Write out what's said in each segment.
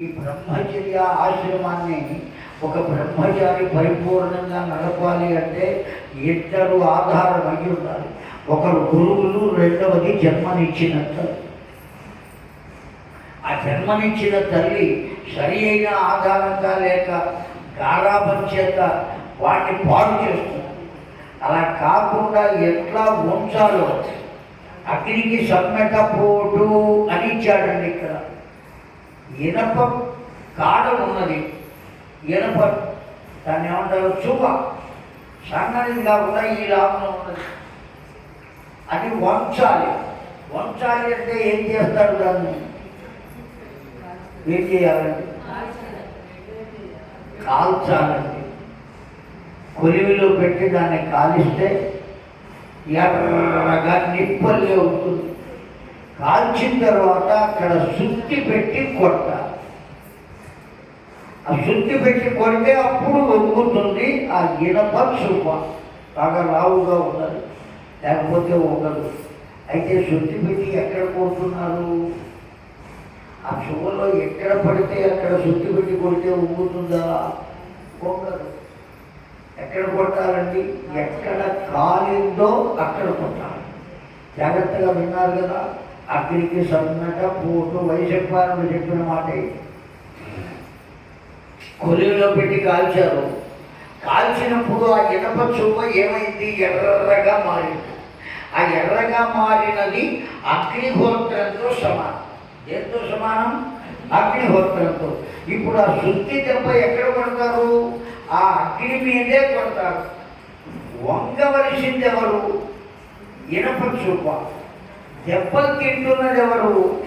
ఈ బ్రహ్మచర్య ఆశ్రమాన్ని ఒక బ్రహ్మచారి పరిపూర్ణంగా నడపాలి అంటే ఇద్దరు ఆధారం అయి ఉండాలి. ఒకరు గురువులు రెండవది జన్మనిచ్చిన తల్లి. ఆ జన్మనిచ్చిన తల్లి సరి అయిన ఆధారంగా లేక గారాభం చేత వాటిని పాడు చేస్తుంది. అలా కాకుండా ఎట్లా ఉంచాలో అగ్నికి సమ్మెట పోటు అని ఇచ్చాడండి ఇక్కడ. ఇనప కాడ ఉన్నది. ఇనప దాన్ని ఏమంటారు? చువ సన్నది కాకుండా ఈ లాభంలో ఉన్నది. అది వంచాలి వంచాలి అంటే ఏం చేస్తాడు దాన్ని? ఏం చేయాలండి? కాల్చాలండి. కొలివిలో పెట్టి దాన్ని కాలిస్తే ఎర్రగా నిప్పల్లే అవుతుంది. కాల్చిన తర్వాత అక్కడ శుద్ధి పెట్టి కొట్టాలి. ఆ శుద్ధి పెట్టి కొడితే అప్పుడు వంగుతుంది ఆ ఇనప శుభ. బాగా లావుగా ఉండదు లేకపోతే ఉండదు అయితే శుద్ధి పెట్టి ఎక్కడ కొడుతున్నారు? ఆ శుభలో ఎక్కడ పడితే అక్కడ శుద్ధి పెట్టి కొడితే ఉంగుతుందా ఉండదు ఎక్కడ కొట్టాలండి? ఎక్కడ కాలిందో అక్కడ కొట్టాలి. జాగ్రత్తగా విన్నారు కదా? అక్కడికి సన్నగా పోటు వైశంపాలను చెప్పిన మాట. కొలిలో పెట్టి కాల్చారు. కాల్చినప్పుడు ఆ ఇనప చువ్వ ఏమైంది? ఎర్రగా మారింది. ఆ ఎర్రగా మారినది అగ్నిహోత్రంతో సమానం. దేంతో సమానం? అగ్నిహోత్రంతో. ఇప్పుడు ఆ శుద్ధి దెబ్బ ఎక్కడ కొడతారు? ఆ అగ్ని మీదే కొడతారు. వంగవలసింది ఎవరు ఇనప చూప దెబ్బతింటున్నది ఎవరు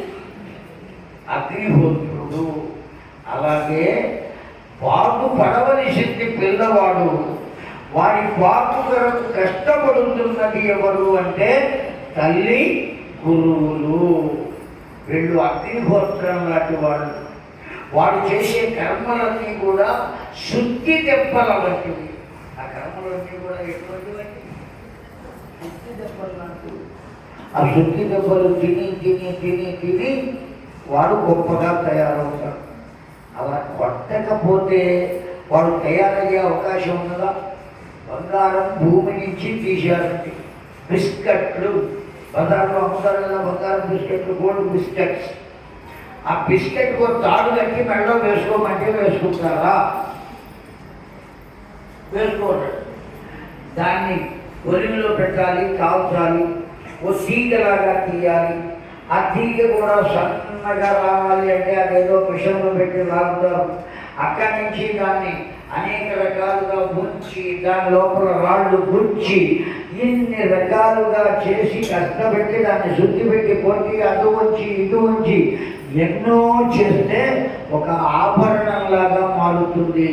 అగ్నిహోత్రుడు. అలాగే బాగు శక్తి పిల్లవాడు. వారి బాగు కొరకు కష్టపడుతున్నది ఎవరు అంటే తల్లి గురువులు. వీళ్ళు అగ్నిహోత్రం లాంటి వాళ్ళు. వాడు చేసే కర్మలన్నీ కూడా శుద్ధి దెబ్బల వంటివి. ఆ కర్మలన్నీ కూడా ఎటువంటివంటి శుద్ధి దెబ్బలు లాంటివి ఆ శక్తి దెబ్బలు తిని తిని తిని తిని వాడు గొప్పగా తయారవుతాడు. అలా కొట్టకపోతే వాడు తయారయ్యే అవకాశం ఉన్నదా బంగారం భూమి నుంచి తీశారండి బిస్కెట్లు బంగారంలో అమ్ముతారు కదా బంగారం బిస్కెట్లు గోల్డ్ బిస్కెట్స్. ఆ బిస్కెట్ ఒక తాడు కట్టి మెడలో వేసుకోమంటే వేసుకుంటారా? వేసుకోరు దాన్ని ఒలివిలో పెట్టాలి కాల్చాలి. ఓ తీగలాగా తీయాలి. ఆ తీగ కూడా సన్నగా రావాలి అంటే అదేదో విషంలో పెట్టి లాగుతారు. అక్కడి నుంచి దాన్ని అనేక రకాలుగా ముంచి దాని లోపల రాళ్ళు గుంచి ఇన్ని రకాలుగా చేసి కష్టపెట్టి దాన్ని శుద్ధి పెట్టి కొట్టి అటు ఉంచి ఇటు ఉంచి ఎన్నో చేస్తే ఒక ఆభరణంలాగా మారుతుంది.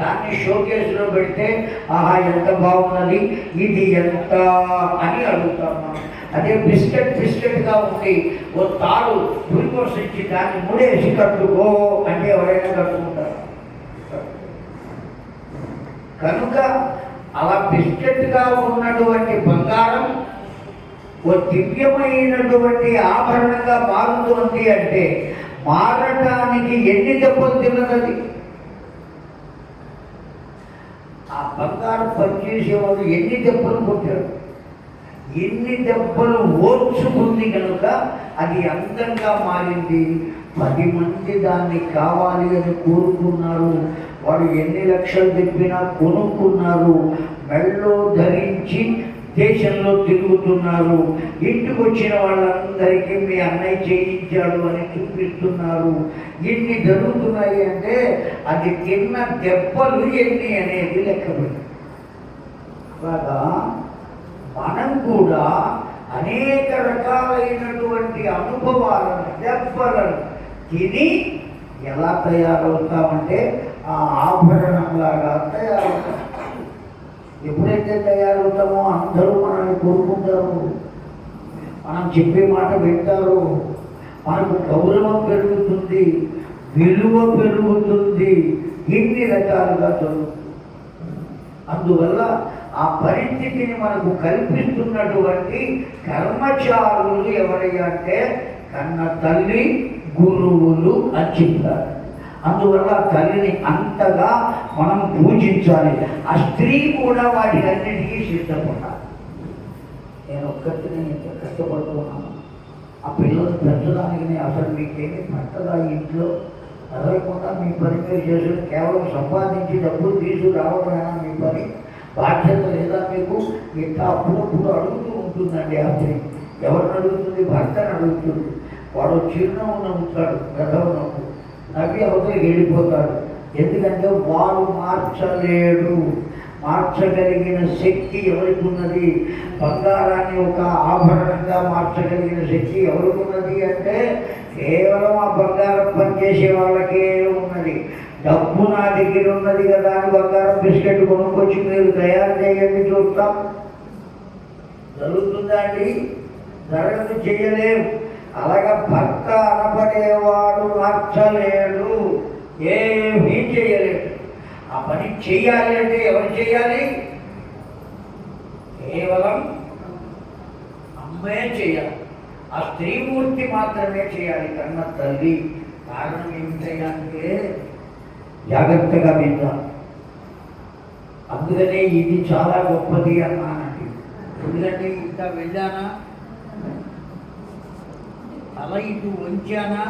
దాన్ని షోకేస్లో పెడితే ఆహా ఎంత బాగున్నది ఇది ఎంత అని అడుగుతాం మనం. అదే బిస్కెట్ బిస్కెట్గా ఉండి ఓ తాడు గ్లూకోస్ ఇచ్చి దాన్ని ముడేసి కట్టుకో అంటే ఎవరైనా కట్టుకుంటారు. కనుక అలా బిస్కెట్గా ఉన్నటువంటి బంగారం ఓ దివ్యమైనటువంటి ఆభరణంగా మారుతుంది అంటే మారటానికి ఎన్ని దెబ్బలు తిన్నది ఆ బంగారం పనిచేసేవాడు ఎన్ని దెబ్బలు కొట్టాడు? ఎన్ని దెబ్బలు ఓర్చుకుంది కనుక అది అందంగా మారింది. పది మంది దాన్ని కావాలి అని కోరుకున్నారు. వాడు ఎన్ని లక్షలు తెప్పినా కొనుక్కున్నారు. మెళ్ళో ధరించి దేశంలో తిరుగుతున్నారు. ఇంటికి వచ్చిన వాళ్ళందరికీ మీ అన్నయ్య చేయించాడు అని చూపిస్తున్నారు. ఎన్ని జరుగుతున్నాయి అంటే అది తిన్న దెబ్బలు ఎన్ని అనేది లెక్కబడి అలాగా? మనం కూడా అనేక రకాలైనటువంటి అనుభవాలను దెబ్బలను తిని ఎలా తయారవుతామంటే ఆ ఆభరణంలాగా తయారవుతాం. ఎప్పుడైతే తయారవుతామో అందరూ మనల్ని కోరుకుంటారు. మనం చెప్పే మాట వింటారు. మనకు గౌరవం పెరుగుతుంది విలువ పెరుగుతుంది ఇన్ని రకాలుగా జరుగుతుంది. అందువల్ల ఆ పరిస్థితిని మనకు కల్పిస్తున్నటువంటి కర్మచారులు ఎవరయ్యా కన్న తల్లి గురువులు అని చెప్పారు అందువల్ల తల్లిని అంతగా మనం పూజించాలి. ఆ స్త్రీ కూడా వాటికన్నిటికీ సిద్ధపడాలి. నేను ఒక్కరిని ఎంత కష్టపడుతున్నాను ఆ పిల్లలు పెంచడానికి అసలు మీకేమి పట్టదా ఇంట్లో? చదవకుండా మీ పని మీరు చేసుకుని కేవలం సంపాదించి డబ్బులు తీసుకురావడమేనా మీ పని? బాధ్యత లేదా మీకు ఇంకా అప్పుడప్పుడు అడుగుతూ ఉంటుందండి అతని ఎవరిని అడుగుతుంది? భర్తను అడుగుతుంది. వాడు చిరునవ్వు నవ్వుతాడు గదవ నవ్వు. నవ్వి అవతలికి వెళ్ళిపోతాడు. ఎందుకంటే వాడు మార్చలేడు. మార్చగలిగిన శక్తి ఎవరికి ఉన్నది బంగారాన్ని ఒక ఆభరణంగా మార్చగలిగిన శక్తి ఎవరికి ఉన్నది అంటే కేవలం ఆ బంగారం పనిచేసే వాళ్ళకే ఉన్నది. డబ్బు నా దగ్గర ఉన్నది కదా అని బంగారం బిస్కెట్ కొనుక్కొచ్చి మీరు తయారు చేయండి చూస్తాం. జరుగుతుందా అండి? జరగదు చేయలేము అలాగా భర్త అనబడేవాడు మార్చలేడు. ఏమీ చేయలేడు. ఆ పని చేయాలి అంటే ఎవరు చేయాలి? కేవలం అమ్మే చేయాలి. ఆ స్త్రీమూర్తి మాత్రమే చేయాలి కన్న తల్లి. కారణం ఏమిటంటే జాగ్రత్తగా విందాం. అందుకనే ఇది చాలా గొప్పది అన్నానండి ఎందుకంటే ఇంత వెళ్ళానా? తల ఇటు వంచానా?